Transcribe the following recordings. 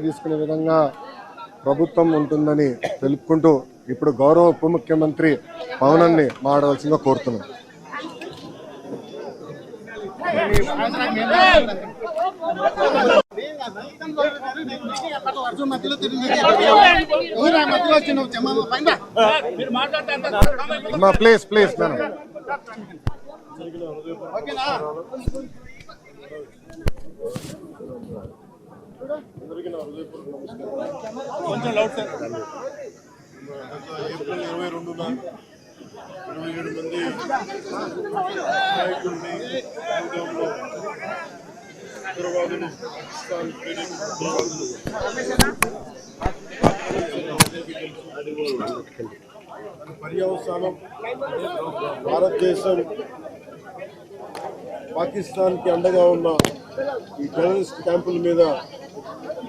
తీసుకునే విధంగా ప్రభుత్వం ఉంటుందని తెలుపుకుంటూ ఇప్పుడు గౌరవ ఉప ముఖ్యమంత్రి పవనాన్ని మాడవలసిందిగా కోరుతున్నాం. అమ్మా ప్లీజ్ ప్లీజ్ మేడం. ఏప్రిల్ ఇరవై రెండున ఇరవై ఏడు మంది నాయకుల్ని ఉద్యమంలో ఉగ్రవాదులు పాకిస్తాన్ పర్యవసానం భారతదేశం పాకిస్తాన్కి అండగా ఉన్న ఈ టెర్రరిస్ట్ క్యాంపుల మీద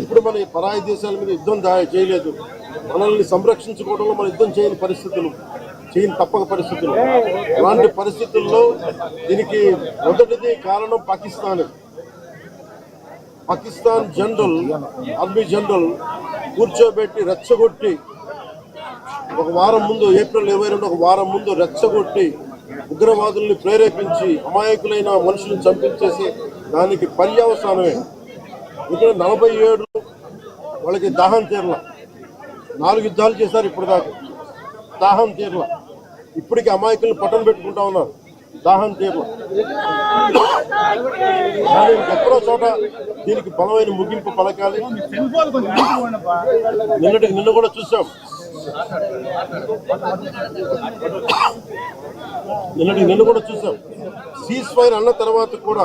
ఎప్పుడు మన పరాయి దేశాల మీద యుద్ధం చేయలేదు. మనల్ని సంరక్షించుకోవడంలో మన యుద్ధం చేయని పరిస్థితులు చేయని తప్పక పరిస్థితులు. అలాంటి పరిస్థితుల్లో దీనికి మొదటిది కారణం Pakistan. Pakistan general army general కూర్చోబెట్టి రెచ్చగొట్టి ఒక వారం ముందు ఏప్రిల్ ఇరవై రెండు ఒక వారం ముందు రెచ్చగొట్టి ఉగ్రవాదుల్ని ప్రేరేపించి అమాయకులైన మనుషులను చంపించేసి దానికి పర్యావసానమే. ఇక్కడ నలభై ఏడు వాళ్ళకి దాహం తీరల. నాలుగు యుద్ధాలు చేశారు ఇప్పుడు దాకా దాహం తీరల. ఇప్పటికి అమాయకులు పట్టం పెట్టుకుంటా ఉన్నారు. దాహం తీరల. ఎక్కడో చోట దీనికి బలమైన ముగింపు పలకాలి. నిన్నటికి నిన్న కూడా చూసాం. నిన్నటికి నిన్న కూడా చూసాం. సీజ్ ఫైర్ అన్న తర్వాత కూడా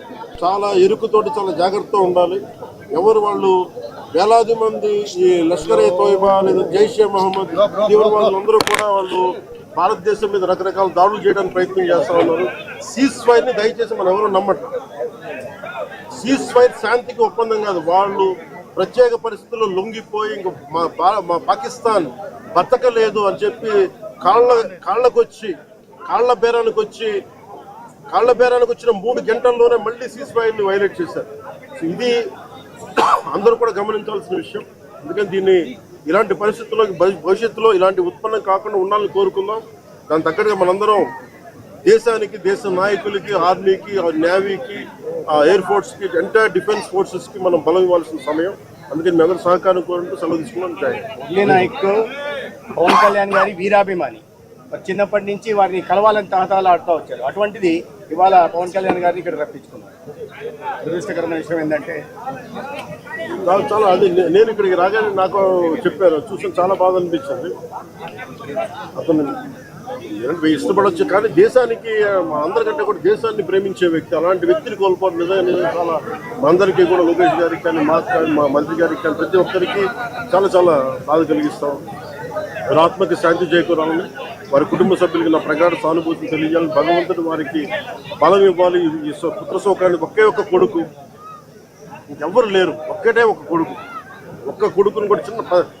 చాలా ఎరుకుతోటి చాలా జాగ్రత్తగా ఉండాలి. ఎవరు వాళ్ళు వేలాది మంది ఈ లష్కర్ ఏ తోయిబా లేదా జైషే మహమ్మద్ తీవ్రవాదులందరూ కూడా వాళ్ళు భారతదేశం మీద రకరకాల దాడులు చేయడానికి ప్రయత్నం చేస్తూ ఉన్నారు. సీజ్ ఫైర్ని దయచేసి మనం ఎవరు నమ్మటం సీజ్ ఫైర్ శాంతికి ఒప్పందం కాదు. వాళ్ళు ప్రత్యేక పరిస్థితుల్లో లొంగిపోయి ఇంక మా మా పాకిస్తాన్ బతకలేదు అని చెప్పి కాళ్ళ కాళ్ళకొచ్చి కాళ్ళ బేరానికి వచ్చి కాళ్ళ బేరానికి వచ్చిన మూడు గంటల్లోనే మళ్ళీ సీజ్ ఫైర్ని వైలేట్ చేశారు. సో ఇది అందరూ కూడా గమనించాల్సిన విషయం. అందుకని దీన్ని ఇలాంటి పరిస్థితుల్లో భవి- భవిష్యత్తులో ఇలాంటి ఉత్పన్నం కాకుండా ఉండాలని కోరుకుందాం. దాని తగ్గట్టుగా మనందరం దేశానికి దేశ నాయకులకి ఆర్మీకి నేవీకి ఎయిర్ ఫోర్స్కి ఎంటైర్ డిఫెన్స్ ఫోర్సెస్కి మనం బలం ఇవ్వాల్సిన సమయం. అందుకని మీ అందరూ సహకారం కోరుకుంటూ సెలవు తీసుకున్నాం నాయక్ పవన్ కళ్యాణ్ గారి వీరాభిమాని. చిన్నప్పటి నుంచి వారిని కలవాలని తహతహలాడుతూ వచ్చారు. అటువంటిది ఇవాళ పవన్ కళ్యాణ్ గారిని ఇక్కడ రప్పించుకున్నారు. దురదృష్టకరమైన విషయం ఏంటంటే చాలా చాలా అది నేను ఇక్కడికి రాగానే నాకు చెప్పారు చూసిన చాలా బాధ అనిపించింది. అతను ఇష్టపడవచ్చు కానీ దేశానికి మా అందరికంటే కూడా దేశాన్ని ప్రేమించే వ్యక్తి అలాంటి వ్యక్తిని కోల్పోవడం నిజంగా చాలా అందరికీ కూడా లోకేష్ గారికి కానీ మా కానీ మా మంత్రి గారికి కానీ ప్రతి ఒక్కరికి చాలా చాలా బాధ కలిగిస్తాం. ఆత్మకి శాంతి చేకూరాలని వారి కుటుంబ సభ్యులకి నా ప్రగాఢ సానుభూతిని తెలియజేయాలని భగవంతుడు వారికి బలం ఇవ్వాలి. ఈ పుత్ర సౌకానికి ఒకే ఒక్క కొడుకు. ఇంకెవ్వరు లేరు. ఒక్కటే ఒక కొడుకు. ఒక్క కొడుకుని కూడా చిన్న ప-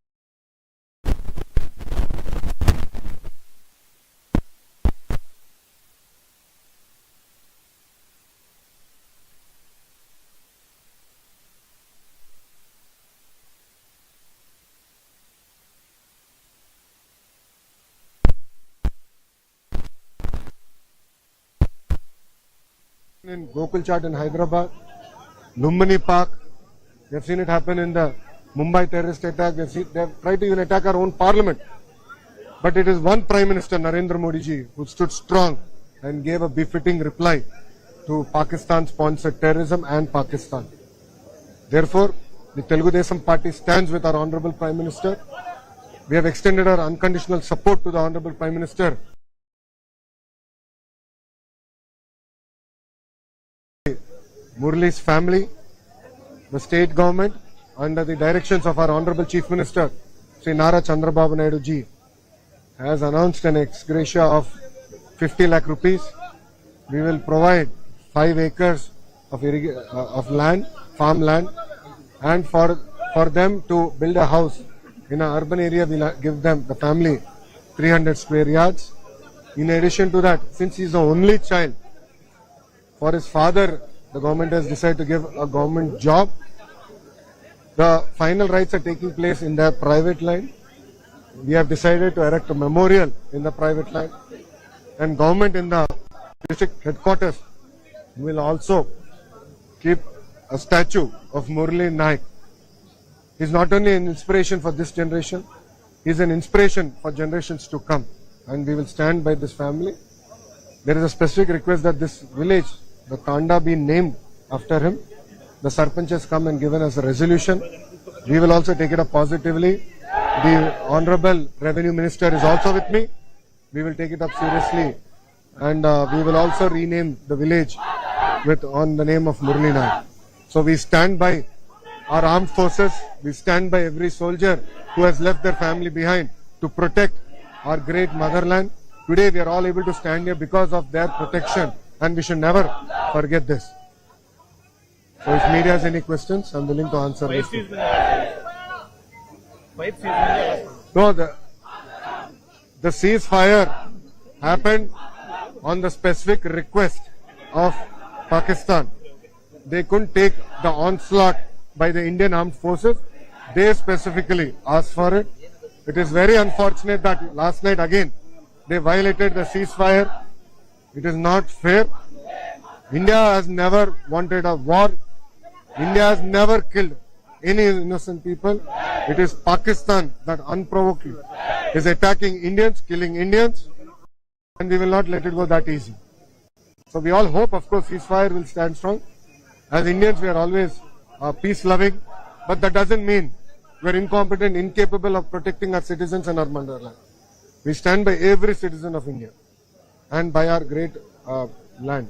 in Gokul Chat in Hyderabad, Lumbini Park. We have seen it happen in the Mumbai terrorist attack. Have seen, they have tried to even attack our own parliament. But it is one Prime Minister, Narendra Modi ji, who stood strong and gave a befitting reply to Pakistan-sponsored terrorism and Pakistan. Therefore, the Telugu Desam party stands with our Honorable Prime Minister. We have extended our unconditional support to the Honorable Prime Minister Murli's family, the state government, under the directions of our Honorable Chief Minister, Sri Nara Chandrababu Naidu ji, has announced an ex gratia of 50 lakh rupees. We will provide 5 acres of, uh, of land, farmland, and for, for them to build a house in an urban area, we'll give them, the family, 300 square yards. In addition to that, since he's the only child, for his father, the government has decided to give a government job. The final rites are taking place in the private land. We have decided to erect a memorial in the private land. And government in the district headquarters will also keep a statue of Murli Naik. He's not only an inspiration for this generation, he's an inspiration for generations to come. And we will stand by this family. There is a specific request that this village, the Tanda, be named after him. The Sarpanch has come and given us a resolution. We will also take it up positively. The Honorable Revenue Minister is also with me. We will take it up seriously. And uh, we will also rename the village with on the name of Murli. So we stand by our armed forces. We stand by every soldier who has left their family behind to protect our great motherland. Today we are all able to stand here because of their protection and we should never forget this. So if media has any questions, I'm willing to answer this. No, the, the ceasefire happened on the specific request of Pakistan. They couldn't take the onslaught by the Indian armed forces. They specifically asked for it. It is very unfortunate that last night again they violated the ceasefire. It is not fair. India has never wanted a war. India has never killed any innocent people. It is Pakistan that unprovoked is attacking Indians, killing Indians, and we will not let it go that easy. So we all hope, of course, ceasefire will stand strong. As Indians, we are always uh, peace loving, but that doesn't mean we are incompetent, incapable of protecting our citizens and our motherland. We stand by every citizen of India and by our great uh, land.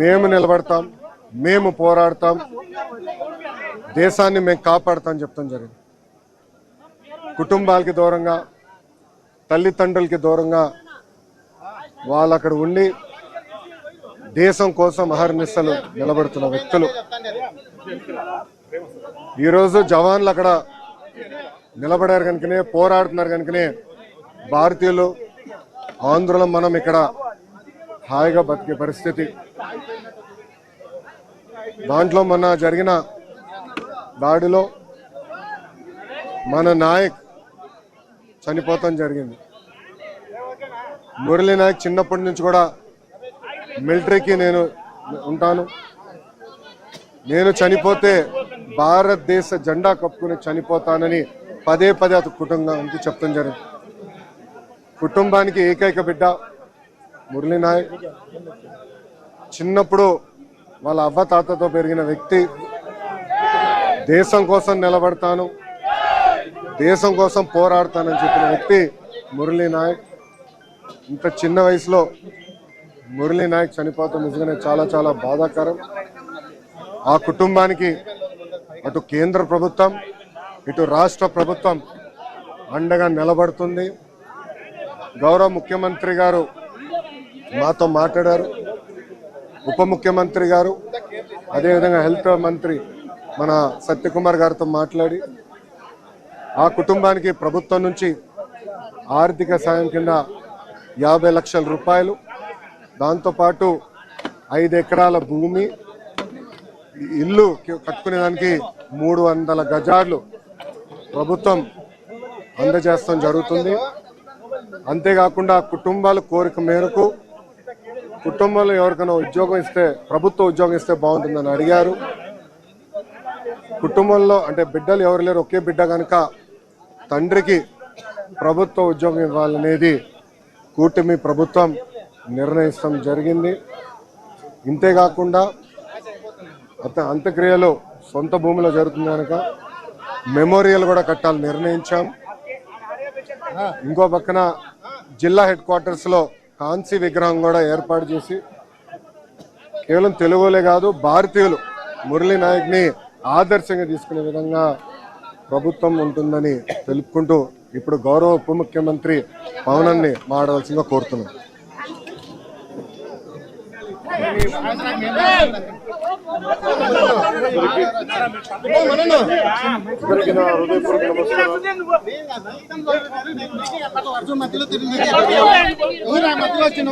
మేము నిలబడతాం మేము పోరాడతాం దేశాన్ని మేము కాపాడతాం చెప్తాం జరిగింది. కుటుంబాలకి దూరంగా తల్లిదండ్రులకి దూరంగా వాళ్ళు అక్కడ ఉండి దేశం కోసం అహర్నిశలు నిలబడుతున్న వ్యక్తులు. ఈరోజు జవాన్లు అక్కడ నిలబడారు కనుకనే పోరాడుతున్నారు కనుకనే భారతీయులు ఆంధ్రులం మనం ఇక్కడ హాయిగా బతికే పరిస్థితి. దాంట్లో మొన్న జరిగిన దాడిలో మన నాయక్ చనిపోతాం జరిగింది. మురళీ నాయక్ చిన్నప్పటి నుంచి కూడా మిలిటరీకి నేను ఉంటాను. నేను చనిపోతే భారతదేశ జెండా కప్పుకుని చనిపోతానని పదే పదే అతని కుటుంబానికి చెప్తాం జరిగింది కుటుంబానికి ఏకైక బిడ్డ మురళీ నాయక్ చిన్నప్పుడు వాళ్ళ అవ్వ తాతతో పెరిగిన వ్యక్తి. దేశం కోసం నిలబడతాను. దేశం కోసం పోరాడతానని చెప్పిన వ్యక్తి మురళీ నాయక్ ఇంత చిన్న వయసులో మురళీ నాయక్ చనిపోతాం నిజంగానే చాలా చాలా బాధాకరం. ఆ కుటుంబానికి అటు కేంద్ర ప్రభుత్వం ఇటు రాష్ట్ర ప్రభుత్వం అండగా నిలబడుతుంది. గౌరవ ముఖ్యమంత్రి గారు మాతో మాట్లాడారు. ఉప ముఖ్యమంత్రి గారు అదేవిధంగా హెల్త్ మంత్రి మన సత్యకుమార్ గారితో మాట్లాడి ఆ కుటుంబానికి ప్రభుత్వం నుంచి ఆర్థిక సాయం కింద యాభై లక్షల రూపాయలు దాంతోపాటు ఐదు ఎకరాల భూమి ఇల్లు కట్టుకునేదానికి మూడు వందల గజాలు ప్రభుత్వం అందజేస్తాం జరుగుతుంది. అంతేకాకుండా కుటుంబాల కోరిక మేరకు కుటుంబంలో ఎవరికైనా ఉద్యోగం ఇస్తే ప్రభుత్వ ఉద్యోగం ఇస్తే బాగుంటుందని అడిగారు. కుటుంబంలో అంటే బిడ్డలు ఎవరు లేరు ఒకే బిడ్డ కనుక తండ్రికి ప్రభుత్వ ఉద్యోగం ఇవ్వాలనేది కూటమి ప్రభుత్వం నిర్ణయిస్తాం జరిగింది. ఇంతేకాకుండా అత అంత్యక్రియలు సొంత భూమిలో జరుగుతుంది కనుక మెమోరియల్ కూడా కట్టాలని నిర్ణయించాం. ఇంకో పక్కన జిల్లా హెడ్ క్వార్టర్స్లో లో విగ్రహం కూడా ఏర్పాటు చేసి కేవలం తెలుగులే కాదు భారతీయులు మురళీ నాయక్ని ఆదర్శంగా తీసుకునే విధంగా ప్రభుత్వం ఉంటుందని తెలుపుకుంటూ ఇప్పుడు గౌరవ ఉప ముఖ్యమంత్రి పవనాన్ని మాడవలసిందిగా కోరుతున్నాను అందరికీ హృదయపూర్వక నమస్కారం మధ్యలో వచ్చిన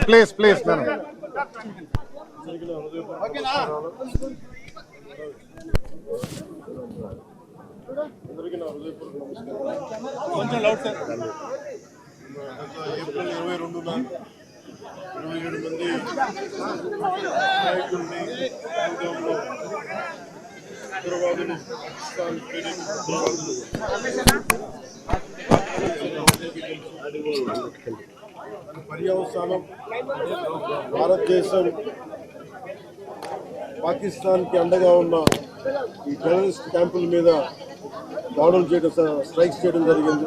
ప్లీజ్ ప్లీజ్ మేడం. అందరికీ హృదయపూర్వక నమస్కారం ఏప్రిల్ ఇరవై రెండున ఇరవై ఏడు మంది నాయకుల్ని బెల్గాంలో ఉగ్రవాదులు పాకిస్తాన్ పర్యవసానం భారతదేశం పాకిస్తాన్కి అండగా ఉన్న ఈ టెర్రరిస్ట్ క్యాంపుల మీద దాడులు చేయడం స్ట్రైక్స్ చేయడం జరిగింది.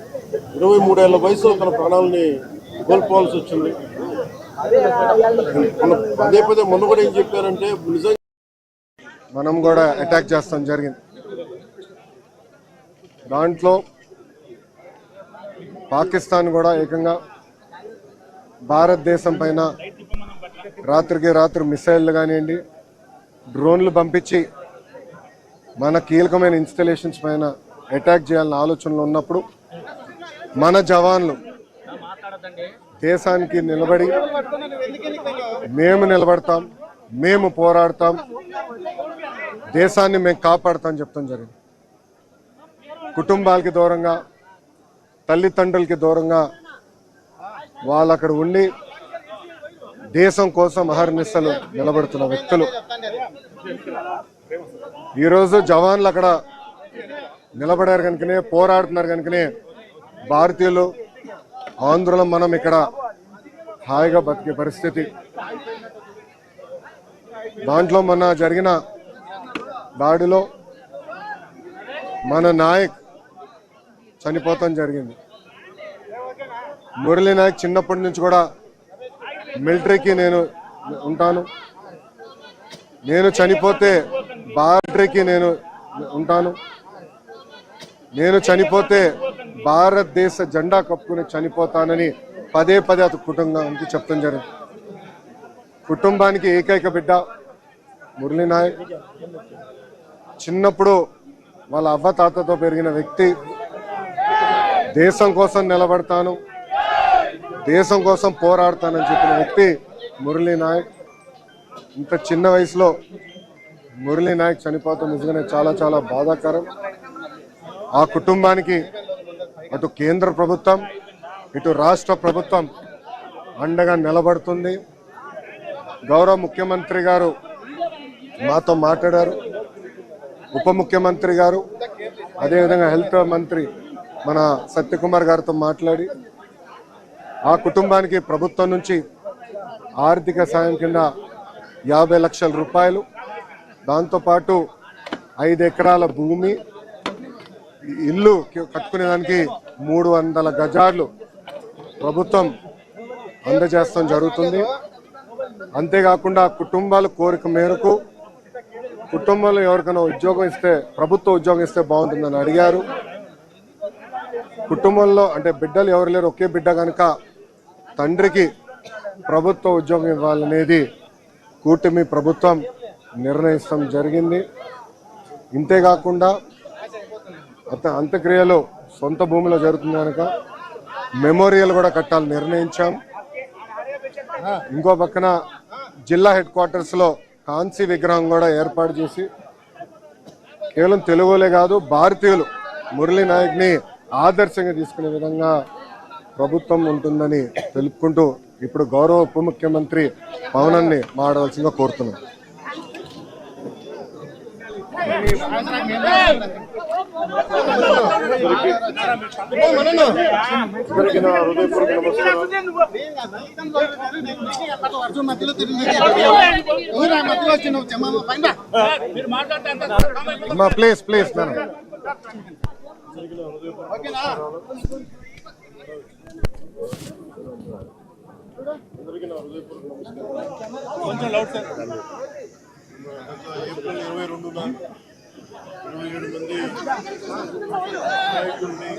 ఇరవై మూడేళ్ళ వయసు తన ప్రాణాలని కోల్పోవాల్సి వచ్చింది. మన పదే పదే మొన్న కూడా ఏం చెప్పారంటే నిజంగా మనం కూడా అటాక్ చేస్తాం జరిగింది. దాంట్లో పాకిస్తాన్ కూడా ఏకంగా భారతదేశం పైన రాత్రికి రాత్రి మిసైళ్ళు కానివ్వండి డ్రోన్లు పంపించి మన కీలకమైన ఇన్స్టలేషన్స్ పైన అటాక్ చేయాలన్న ఆలోచనలు ఉన్నప్పుడు మన జవాన్లు దేశానికి నిలబడి మేము నిలబడతాం మేము పోరాడతాం దేశాన్ని మేము కాపాడుతాం చెప్తాం జరిగింది. కుటుంబాలకి దూరంగా తల్లిదండ్రులకి దూరంగా వాళ్ళు అక్కడ ఉండి దేశం కోసం అహర్నిశలు నిలబడుతున్న వ్యక్తులు. ఈరోజు జవాన్లు అక్కడ నిలబడారు కనుకనే పోరాడుతున్నారు కనుకనే భారతీయులు ఆంధ్రులం మనం ఇక్కడ హాయిగా బతికే పరిస్థితి. దాంట్లో మొన్న జరిగిన దాడిలో మన నాయక్ చనిపోతాం జరిగింది. మురళీ నాయక్ చిన్నప్పటి నుంచి కూడా మిలిటరీకి నేను ఉంటాను. నేను చనిపోతే బార్డరీకి నేను ఉంటాను. నేను చనిపోతే భారతదేశ జెండా కప్పుకుని చనిపోతానని పదే పదే అతని కుటుంబానికి చెప్తాం జరిగింది. కుటుంబానికి ఏకైక బిడ్డ మురళీ నాయక్. చిన్నప్పుడు వాళ్ళ అవ్వ తాతతో పెరిగిన వ్యక్తి. దేశం కోసం నిలబడతాను. దేశం కోసం పోరాడతానని చెప్పిన వ్యక్తి మురళీ నాయక్. ఇంత చిన్న వయసులో మురళీ నాయక్ చనిపోతాం నిజంగానే చాలా చాలా బాధాకరం. ఆ కుటుంబానికి అటు కేంద్ర ప్రభుత్వం ఇటు రాష్ట్ర ప్రభుత్వం అండగా నిలబడుతుంది. గౌరవ ముఖ్యమంత్రి గారు మాతో మాట్లాడారు. ఉప ముఖ్యమంత్రి గారు అదేవిధంగా హెల్త్ మంత్రి మన సత్యకుమార్ గారితో మాట్లాడి ఆ కుటుంబానికి ప్రభుత్వం నుంచి ఆర్థిక సాయం కింద యాభై లక్షల రూపాయలు దాంతోపాటు ఐదు ఎకరాల భూమి ఇల్లు కట్టుకునేదానికి మూడు వందల గజాలు ప్రభుత్వం అందజేస్తాం జరుగుతుంది. అంతేకాకుండా కుటుంబాల కోరిక మేరకు కుటుంబంలో ఎవరికైనా ఉద్యోగం ఇస్తే ప్రభుత్వ ఉద్యోగం ఇస్తే బాగుంటుందని అడిగారు. కుటుంబంలో అంటే బిడ్డలు ఎవరు లేరు ఒకే బిడ్డ కనుక తండ్రికి ప్రభుత్వ ఉద్యోగం ఇవ్వాలనేది కూటమి ప్రభుత్వం నిర్ణయిస్తాం జరిగింది. ఇంతేకాకుండా అత అంత్యక్రియలు సొంత భూమిలో జరుగుతుంది కనుక మెమోరియల్ కూడా కట్టాలని నిర్ణయించాం. ఇంకో పక్కన జిల్లా హెడ్ క్వార్టర్స్లో కాంసీ విగ్రహం కూడా ఏర్పాటు చేసి కేవలం తెలుగులే కాదు భారతీయులు మురళీ నాయక్ని ఆదర్శంగా తీసుకునే విధంగా ప్రభుత్వం ఉంటుందని తెలుపుకుంటూ ఇప్పుడు గౌరవ ఉప ముఖ్యమంత్రి పవనాన్ని మాడవలసిందిగా కోరుతున్నాం. అందరికీ నా హృదయపూర్వక నమస్కారం మధ్యలో తిరిగి ప్లీజ్ ప్లీజ్ మేడం. అందరికీ నా హృదయపూర్వక నమస్కారం ఏప్రిల్ ఇరవై రెండున ఇరవై ఏడు మంది నాయకుల్ని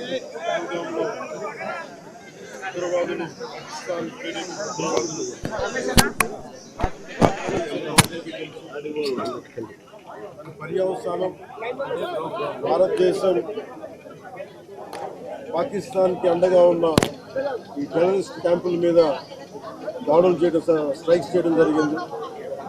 ఉద్యమంలో ఉగ్రవాదులు పర్యవసానం భారతదేశం పాకిస్తాన్కి అండగా ఉన్న ఈ టెర్రరిస్ట్ క్యాంపుల మీద దాడులు చేయడం స్ట్రైక్స్ చేయడం జరిగింది.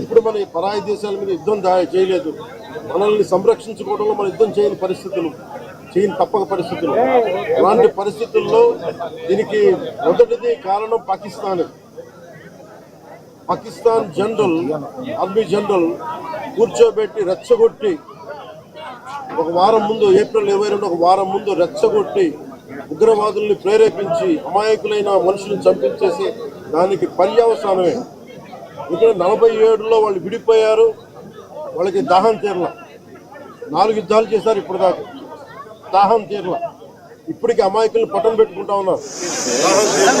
ఎప్పుడు మన పరాయి దేశాల మీద యుద్ధం దా చేయలేదు. మనల్ని సంరక్షించుకోవడంలో మన యుద్ధం చేయని పరిస్థితులు చేయని తప్పక పరిస్థితులు. అలాంటి పరిస్థితుల్లో దీనికి మొదటిది కారణం Pakistan. Pakistan general army general కూర్చోబెట్టి రెచ్చగొట్టి ఒక వారం ముందు ఏప్రిల్ ఇరవై రెండు ఒక వారం ముందు రెచ్చగొట్టి ఉగ్రవాదుల్ని ప్రేరేపించి అమాయకులైన మనుషులను చంపించేసి దానికి పర్యావసానమే. ఇక్కడ నలభై ఏడులో వాళ్ళు విడిపోయారు. వాళ్ళకి దాహం తీరల. నాలుగు యుద్ధాలు చేశారు ఇప్పుడు దాకా దాహం తీరల. ఇప్పటికి అమాయకులను పట్టం పెట్టుకుంటా ఉన్నారు. దాహం తీరల.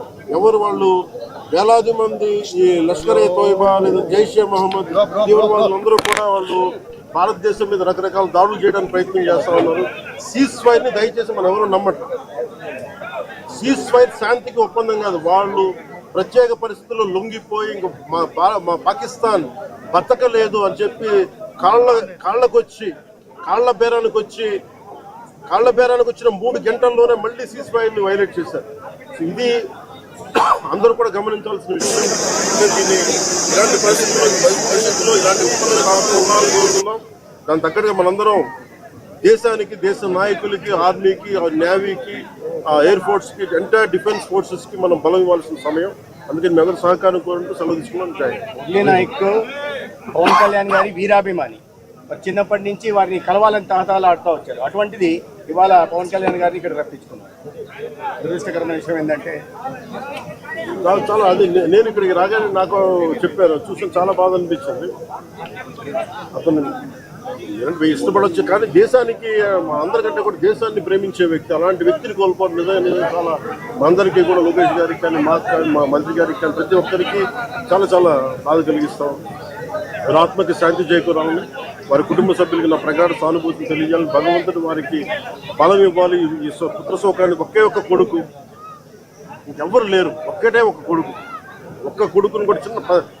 ఎవరు వాళ్ళు? వేలాది మంది ఈ లష్కర్ ఏ తోయిబా లేదా జైషే మహమ్మద్ తీవ్రవాదులందరూ కూడా వాళ్ళు భారతదేశం మీద రకరకాల దాడులు చేయడానికి ప్రయత్నం చేస్తూ ఉన్నారు. సీజ్ ఫైర్ని దయచేసి మనం ఎవరు నమ్మటం సీజ్ ఫైర్ శాంతికి ఒప్పందం కాదు. వాళ్ళు ప్రత్యేక పరిస్థితుల్లో లొంగిపోయి ఇంక మా మా పాకిస్తాన్ బతకలేదు అని చెప్పి కాళ్ళ కాళ్ళకొచ్చి కాళ్ళ బేరానికి వచ్చి కాళ్ళ బేరానికి వచ్చిన మూడు గంటల్లోనే మళ్ళీ సీజ్ ఫైర్ని వైలేట్ చేశారు. ఇది అందరూ కూడా గమనించాల్సిన విషయం దీన్ని ఇలాంటి పరిస్థితుల్లో పరిస్థితుల్లో ఇలాంటి ఒప్పందాలు కాకుండా ఉండాలని కోరుతున్నాం. దాని తగ్గట్టుగా మనందరం దేశానికి దేశ నాయకులకి ఆర్మీకి ఆ నేవీకి ఆ ఎయిర్ ఫోర్స్కి ఎంటైర్ డిఫెన్స్ ఫోర్సెస్కి మనం బలం ఇవ్వాల్సిన సమయం. అందుకని మీ అందరూ సహకారం కోరుకుంటూ సెలవు తీసుకున్నాం నాయక్ పవన్ కళ్యాణ్ గారి వీరాభిమాని. చిన్నప్పటి నుంచి వారిని కలవాలని తహతాలు ఆడుతూ వచ్చారు. అటువంటిది ఇవాళ పవన్ కళ్యాణ్ గారిని ఇక్కడ రప్పించుకున్నారు. దురదృష్టకరమైన విషయం ఏంటంటే చాలా చాలా అది నేను ఇక్కడికి రాగానే నాకు చెప్పారు చూసాను చాలా బాధ అనిపించింది. అతను ఇష్టపడవచ్చు కానీ దేశానికి మా అందరికంటే కూడా దేశాన్ని ప్రేమించే వ్యక్తి అలాంటి వ్యక్తిని కోల్పోవడం నిజంగా చాలా అందరికీ కూడా లోకేష్ గారికి కానీ మా కానీ మా మంత్రి గారికి కానీ ప్రతి ఒక్కరికి చాలా చాలా బాధ కలిగిస్తాం. వారి ఆత్మకి శాంతి చేకూరాలని వారి కుటుంబ సభ్యులకి నా ప్రగాఢ సానుభూతిని తెలియజేయాలని భగవంతుడు వారికి బలం ఇవ్వాలి. ఈ పుత్ర శోకానికి ఒకే ఒక్క కొడుకు. ఇంకెవ్వరు లేరు. ఒక్కటే ఒక కొడుకు. ఒక్క కొడుకుని కూడా చిన్న ప-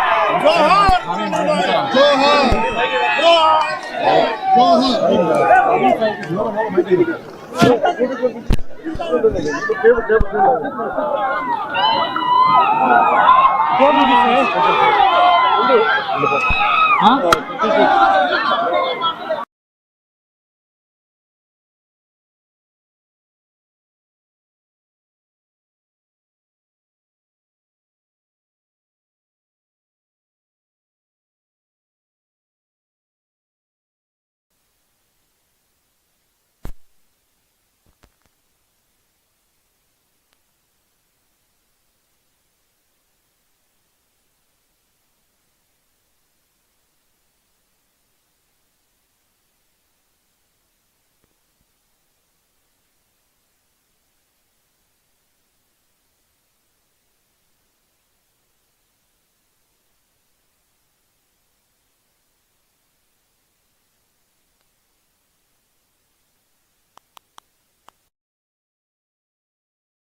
హింద్. జోహార్ జోహార్ జోహార్ జోహార్ हाँ